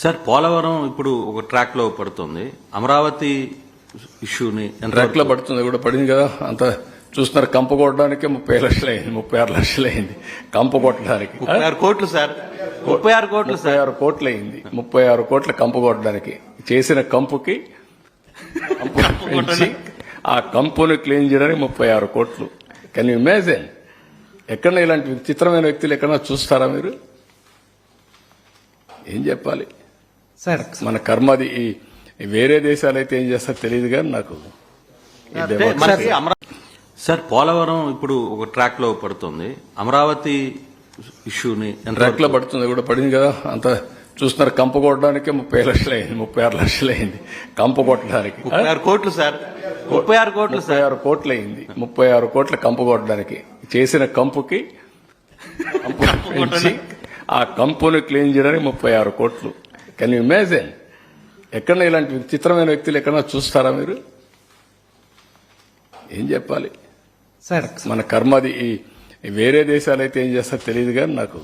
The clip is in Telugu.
సార్ పోలవరం ఇప్పుడు ఒక ట్రాక్లో పడుతుంది. అమరావతి ఇష్యూని ట్రాక్లో పడుతుంది? కూడా పడింది కదా. అంత చూస్తున్నారు కంప కొట్టడానికి ముప్పై లక్షలు అయింది ముప్పై ఆరు లక్షలు అయింది కంప కొట్టడానికి. ముప్పై ఆరు కోట్లు సార్. ముప్పై ఆరు కోట్లు ముప్పై ఆరు కోట్లు అయింది ముప్పై ఆరు కోట్ల కంపు కొట్టడానికి. చేసిన కంపుకి ఆ కంపుని క్లీన్ చేయడానికి ముప్పై ఆరు కోట్లు. కెన్ ఇమాజిన్ ఎక్కడ ఇలాంటి విచిత్రమైన వ్యక్తులు ఎక్కడన్నా చూస్తారా మీరు? ఏం చెప్పాలి? సార్ మన కర్మది వేరే దేశాలు అయితే ఏం చేస్తారో తెలియదు కానీ నాకు సార్ పోలవరం ఇప్పుడు ఒక ట్రాక్లో పడుతుంది. అమరావతి ఇష్యూని ట్రాక్లో పడుతుంది కూడా పడింది కదా. అంత చూస్తున్నారు కంప కొట్టడానికి ముప్పై లక్షలు అయింది ముప్పై ఆరు లక్షలు అయింది కంప కొట్టడానికి. ముప్పై ఆరు కోట్లు సార్. ముప్పై ఆరు కోట్లు ముప్పై సార్. ఆరు కోట్లు అయింది. ముప్పై ఆరు కోట్ల కంపు కొట్టడానికి. చేసిన కంపుకి ఆ కంపుని క్లీన్ చేయడానికి ముప్పై ఆరు కోట్లు. కెన్ ఇమాజిన్ ఎక్కడ ఇలాంటి విచిత్రమైన వ్యక్తులు ఎక్కడన్నా చూస్తారా మీరు? ఏం చెప్పాలి? సార్ మన కర్మది ఈ ఈ వేరే దేశాలు అయితే ఏం చేస్తారో తెలియదు కానీ నాకు